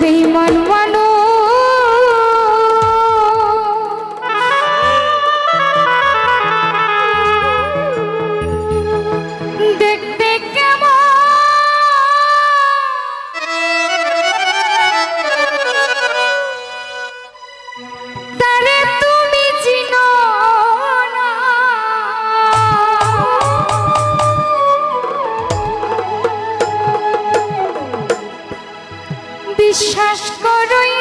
বেঈমান মানুষ বিশ্বাস করো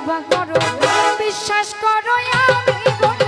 বিশ্বাস করো আমি বিশ্বাস করো আমি